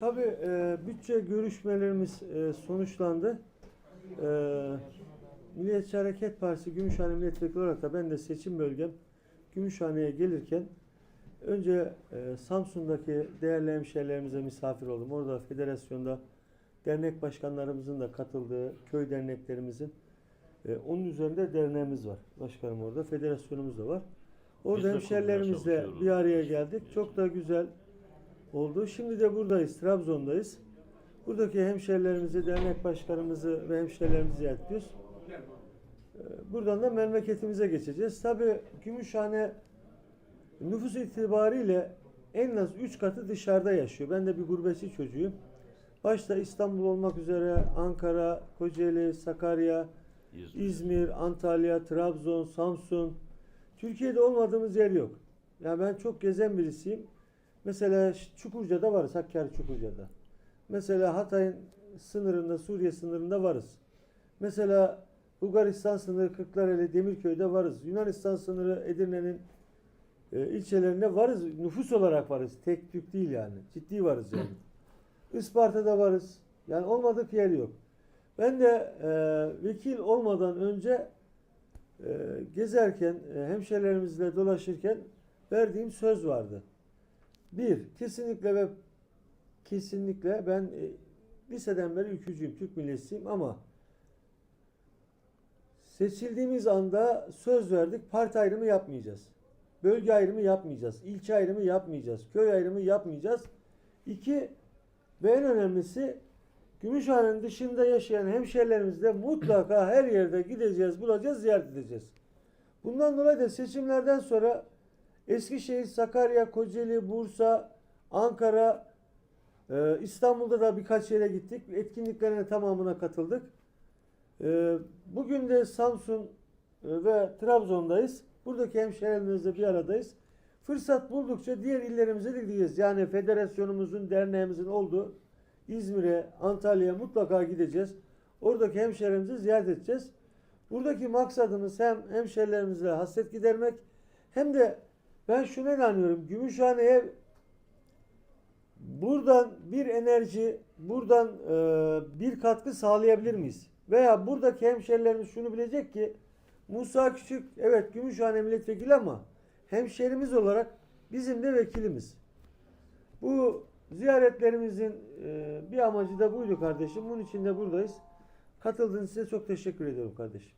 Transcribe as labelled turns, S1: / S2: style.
S1: Tabii e, bütçe görüşmelerimiz e, sonuçlandı. E, Milliyetçi Hareket Partisi Gümüşhane Milletvekili olarak da ben de seçim bölgem Gümüşhane'ye gelirken önce e, Samsun'daki değerli hemşehrilerimize misafir oldum. Orada federasyonda dernek başkanlarımızın da katıldığı köy derneklerimizin e, onun üzerinde derneğimiz var. Başkanım orada. Federasyonumuz da var. Orada hemşehrilerimizle bir araya geldik. Çok da güzel oldu. Şimdi de buradayız. Trabzon'dayız. Buradaki hemşehrilerimizi, dernek başkanımızı ve hemşehrilerimizi ziyaret ediyoruz. Ee, Buradan da memleketimize geçeceğiz. Tabii Gümüşhane nüfus itibariyle en az 3 katı dışarıda yaşıyor. Ben de bir gurbetçi çocuğuyum. Başta İstanbul olmak üzere Ankara, Kocaeli, Sakarya,
S2: İzmir.
S1: İzmir, Antalya, Trabzon, Samsun. Türkiye'de olmadığımız yer yok. Ya ben çok gezen birisiyim. Mesela Çukurca'da varız, Hakkari Çukurca'da. Mesela Hatay'ın sınırında, Suriye sınırında varız. Mesela Bulgaristan sınırı Kırklareli, Demirköy'de varız. Yunanistan sınırı Edirne'nin e, ilçelerinde varız. Nüfus olarak varız. Tek tük değil yani. Ciddi varız yani. Isparta'da varız. Yani olmadık yer yok. Ben de e, vekil olmadan önce e, gezerken, e, hemşehrilerimizle dolaşırken verdiğim söz vardı. Bir, kesinlikle ve kesinlikle ben e, liseden beri ülkücüyüm, Türk milliyetçisiyim ama seçildiğimiz anda söz verdik, parti ayrımı yapmayacağız. Bölge ayrımı yapmayacağız, ilçe ayrımı yapmayacağız, köy ayrımı yapmayacağız. İki, ve en önemlisi Gümüşhane'nin dışında yaşayan hemşehrilerimizle mutlaka her yerde gideceğiz, bulacağız, ziyaret edeceğiz. Bundan dolayı da seçimlerden sonra Eskişehir, Sakarya, Kocaeli, Bursa, Ankara, e, İstanbul'da da birkaç yere gittik. Etkinliklerine tamamına katıldık. E, Bugün de Samsun e, ve Trabzon'dayız. Buradaki hemşehrilerimizle bir aradayız. Fırsat buldukça diğer illerimize de gideceğiz. Yani federasyonumuzun, derneğimizin olduğu İzmir'e, Antalya'ya mutlaka gideceğiz. Oradaki hemşehrilerimizi ziyaret edeceğiz. Buradaki maksadımız hem hemşehrilerimizle hasret gidermek hem de ben şuna inanıyorum. Gümüşhane'ye buradan bir enerji, buradan e, bir katkı sağlayabilir miyiz? Veya buradaki hemşehrilerimiz şunu bilecek ki Musa Küçük evet Gümüşhane milletvekili ama hemşehrimiz olarak bizim de vekilimiz. Bu ziyaretlerimizin e, bir amacı da buydu kardeşim. Bunun için de buradayız. Katıldığınız için çok teşekkür ediyorum kardeşim.